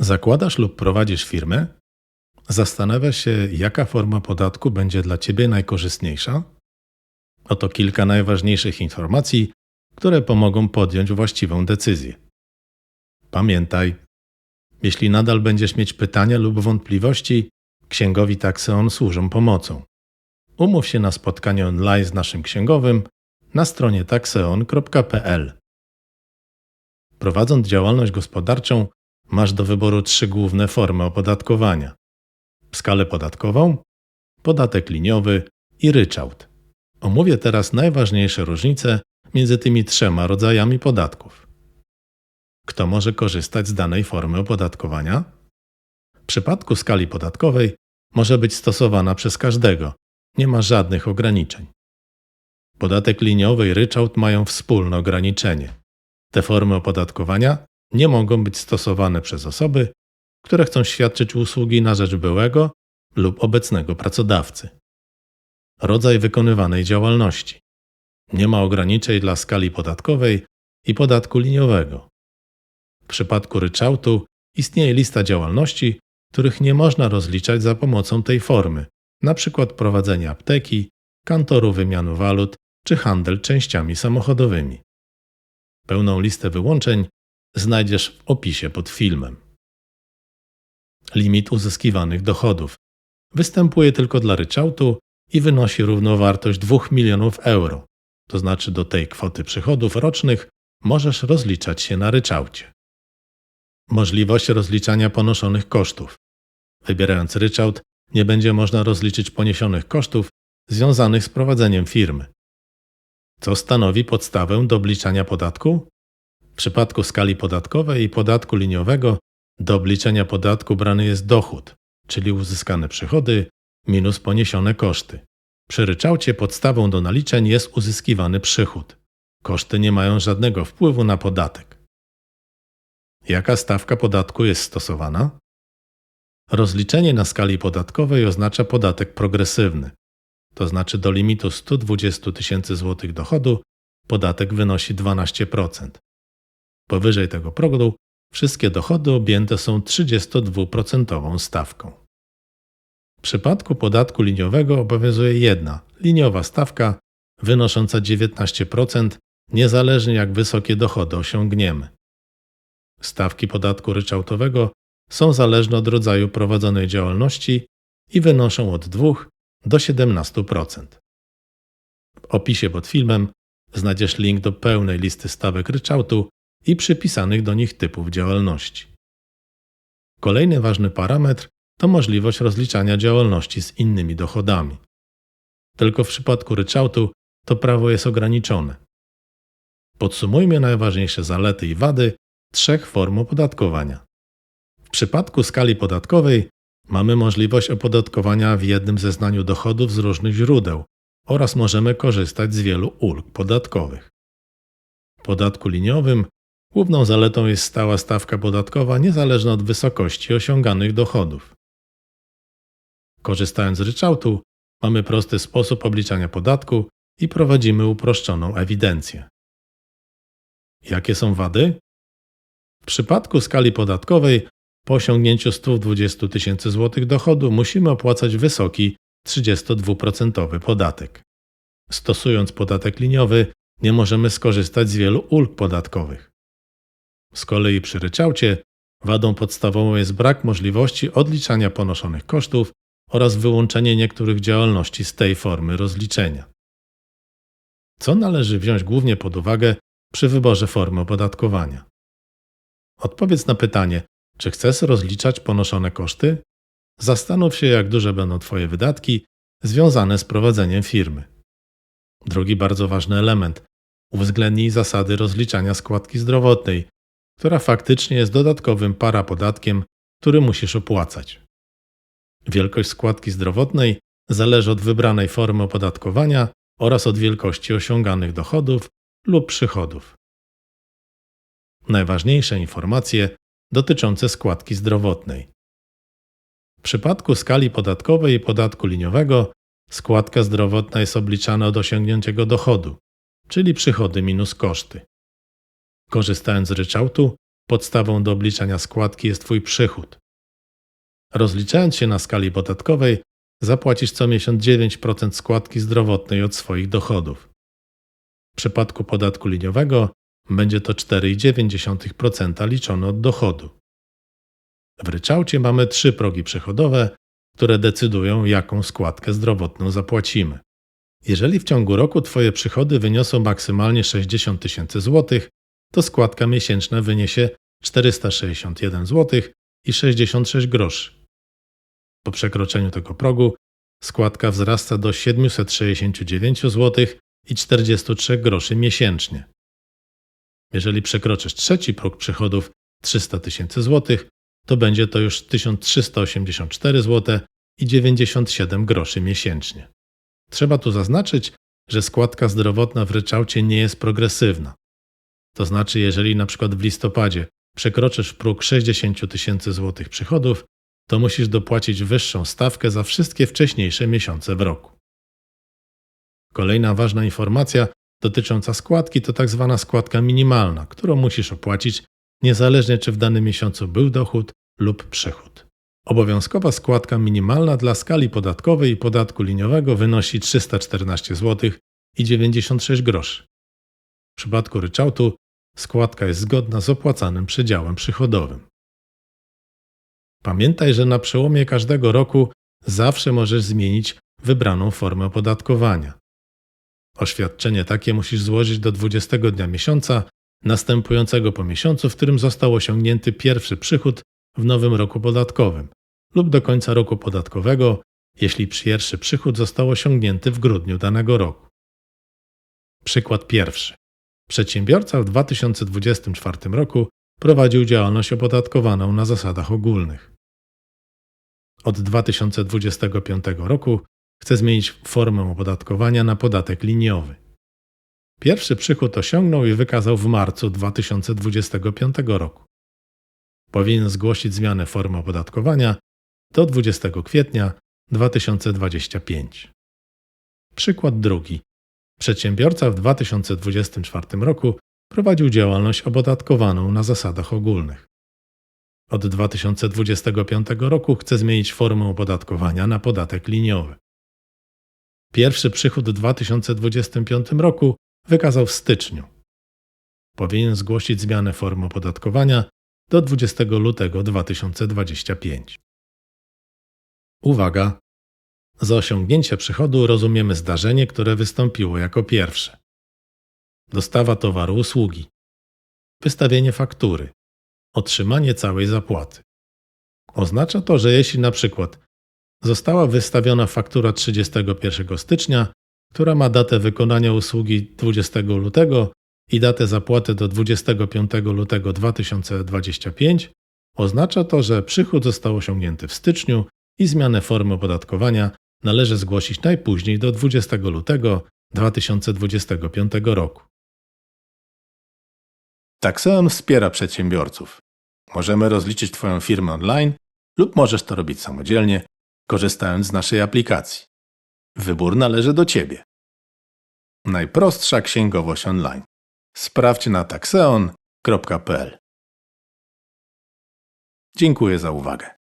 Zakładasz lub prowadzisz firmę? Zastanawiasz się, jaka forma podatku będzie dla Ciebie najkorzystniejsza? Oto kilka najważniejszych informacji, które pomogą podjąć właściwą decyzję. Pamiętaj, jeśli nadal będziesz mieć pytania lub wątpliwości, księgowi Taxeon służą pomocą. Umów się na spotkanie online z naszym księgowym na stronie taxeon.pl. Prowadząc działalność gospodarczą, masz do wyboru trzy główne formy opodatkowania: skalę podatkową, podatek liniowy i ryczałt. Omówię teraz najważniejsze różnice między tymi trzema rodzajami podatków. Kto może korzystać z danej formy opodatkowania? W przypadku skali podatkowej może być stosowana przez każdego, nie ma żadnych ograniczeń. Podatek liniowy i ryczałt mają wspólne ograniczenie. Te formy opodatkowania nie mogą być stosowane przez osoby, które chcą świadczyć usługi na rzecz byłego lub obecnego pracodawcy. Rodzaj wykonywanej działalności. Nie ma ograniczeń dla skali podatkowej i podatku liniowego. W przypadku ryczałtu istnieje lista działalności, których nie można rozliczać za pomocą tej formy, np. prowadzenie apteki, kantoru wymianu walut czy handel częściami samochodowymi. Pełną listę wyłączeń znajdziesz w opisie pod filmem. Limit uzyskiwanych dochodów występuje tylko dla ryczałtu i wynosi równowartość 2 milionów euro, to znaczy do tej kwoty przychodów rocznych możesz rozliczać się na ryczałcie. Możliwość rozliczania ponoszonych kosztów. Wybierając ryczałt, nie będzie można rozliczyć poniesionych kosztów związanych z prowadzeniem firmy. Co stanowi podstawę do obliczania podatku? W przypadku skali podatkowej i podatku liniowego do obliczenia podatku brany jest dochód, czyli uzyskane przychody minus poniesione koszty. Przy ryczałcie podstawą do naliczeń jest uzyskiwany przychód. Koszty nie mają żadnego wpływu na podatek. Jaka stawka podatku jest stosowana? Rozliczenie na skali podatkowej oznacza podatek progresywny, to znaczy do limitu 120 tysięcy złotych dochodu podatek wynosi 12%. Powyżej tego progu wszystkie dochody objęte są 32% stawką. W przypadku podatku liniowego obowiązuje jedna liniowa stawka wynosząca 19%, niezależnie jak wysokie dochody osiągniemy. Stawki podatku ryczałtowego są zależne od rodzaju prowadzonej działalności i wynoszą od 2 do 17%. W opisie pod filmem znajdziesz link do pełnej listy stawek ryczałtu i przypisanych do nich typów działalności. Kolejny ważny parametr to możliwość rozliczania działalności z innymi dochodami. Tylko w przypadku ryczałtu to prawo jest ograniczone. Podsumujmy najważniejsze zalety i wady trzech form opodatkowania. W przypadku skali podatkowej mamy możliwość opodatkowania w jednym zeznaniu dochodów z różnych źródeł oraz możemy korzystać z wielu ulg podatkowych. W podatku liniowym główną zaletą jest stała stawka podatkowa niezależna od wysokości osiąganych dochodów. Korzystając z ryczałtu, mamy prosty sposób obliczania podatku i prowadzimy uproszczoną ewidencję. Jakie są wady? W przypadku skali podatkowej po osiągnięciu 120 tysięcy złotych dochodu musimy opłacać wysoki 32% podatek. Stosując podatek liniowy, nie możemy skorzystać z wielu ulg podatkowych. Z kolei przy ryczałcie wadą podstawową jest brak możliwości odliczania ponoszonych kosztów oraz wyłączenie niektórych działalności z tej formy rozliczenia. Co należy wziąć głównie pod uwagę przy wyborze formy opodatkowania? Odpowiedz na pytanie, czy chcesz rozliczać ponoszone koszty? Zastanów się, jak duże będą Twoje wydatki związane z prowadzeniem firmy. Drugi bardzo ważny element uwzględnij zasady rozliczania składki zdrowotnej, która faktycznie jest dodatkowym parapodatkiem, który musisz opłacać. Wielkość składki zdrowotnej zależy od wybranej formy opodatkowania oraz od wielkości osiąganych dochodów lub przychodów. Najważniejsze informacje dotyczące składki zdrowotnej. W przypadku skali podatkowej i podatku liniowego składka zdrowotna jest obliczana od osiągniętego dochodu, czyli przychody minus koszty. Korzystając z ryczałtu, podstawą do obliczania składki jest Twój przychód. Rozliczając się na skali podatkowej, zapłacisz co miesiąc 9% składki zdrowotnej od swoich dochodów. W przypadku podatku liniowego będzie to 4,9% liczone od dochodu. W ryczałcie mamy trzy progi przychodowe, które decydują, jaką składkę zdrowotną zapłacimy. Jeżeli w ciągu roku Twoje przychody wyniosą maksymalnie 60 tysięcy złotych, to składka miesięczna wyniesie 461 zł i 66 groszy. Po przekroczeniu tego progu składka wzrasta do 769 zł i 43 groszy miesięcznie. Jeżeli przekroczysz trzeci próg przychodów 300 tysięcy złotych, to będzie to już 1384 zł i 97 groszy miesięcznie. Trzeba tu zaznaczyć, że składka zdrowotna w ryczałcie nie jest progresywna. To znaczy, jeżeli na przykład w listopadzie przekroczysz próg 60 tysięcy złotych przychodów, to musisz dopłacić wyższą stawkę za wszystkie wcześniejsze miesiące w roku. Kolejna ważna informacja dotycząca składki to tak zwana składka minimalna, którą musisz opłacić niezależnie czy w danym miesiącu był dochód lub przychód. Obowiązkowa składka minimalna dla skali podatkowej i podatku liniowego wynosi 314 zł i 96 groszy. W przypadku ryczałtu składka jest zgodna z opłacanym przedziałem przychodowym. Pamiętaj, że na przełomie każdego roku zawsze możesz zmienić wybraną formę opodatkowania. Oświadczenie takie musisz złożyć do 20 dnia miesiąca następującego po miesiącu, w którym został osiągnięty pierwszy przychód w nowym roku podatkowym, lub do końca roku podatkowego, jeśli pierwszy przychód został osiągnięty w grudniu danego roku. Przykład pierwszy. Przedsiębiorca w 2024 roku prowadził działalność opodatkowaną na zasadach ogólnych. Od 2025 roku chce zmienić formę opodatkowania na podatek liniowy. Pierwszy przychód osiągnął i wykazał w marcu 2025 roku. Powinien zgłosić zmianę formy opodatkowania do 20 kwietnia 2025. Przykład drugi. Przedsiębiorca w 2024 roku prowadził działalność opodatkowaną na zasadach ogólnych. Od 2025 roku chce zmienić formę opodatkowania na podatek liniowy. Pierwszy przychód w 2025 roku wykazał w styczniu. Powinien zgłosić zmianę formy opodatkowania do 20 lutego 2025. Uwaga! Za osiągnięcie przychodu rozumiemy zdarzenie, które wystąpiło jako pierwsze. Dostawa towaru usługi. Wystawienie faktury. Otrzymanie całej zapłaty. Oznacza to, że jeśli na przykład została wystawiona faktura 31 stycznia, która ma datę wykonania usługi 20 lutego i datę zapłaty do 25 lutego 2025, oznacza to, że przychód został osiągnięty w styczniu i zmianę formy opodatkowania należy zgłosić najpóźniej do 20 lutego 2025 roku. Taxeon wspiera przedsiębiorców. Możemy rozliczyć Twoją firmę online lub możesz to robić samodzielnie, korzystając z naszej aplikacji. Wybór należy do Ciebie. Najprostsza księgowość online. Sprawdź na taxeon.pl. Dziękuję za uwagę.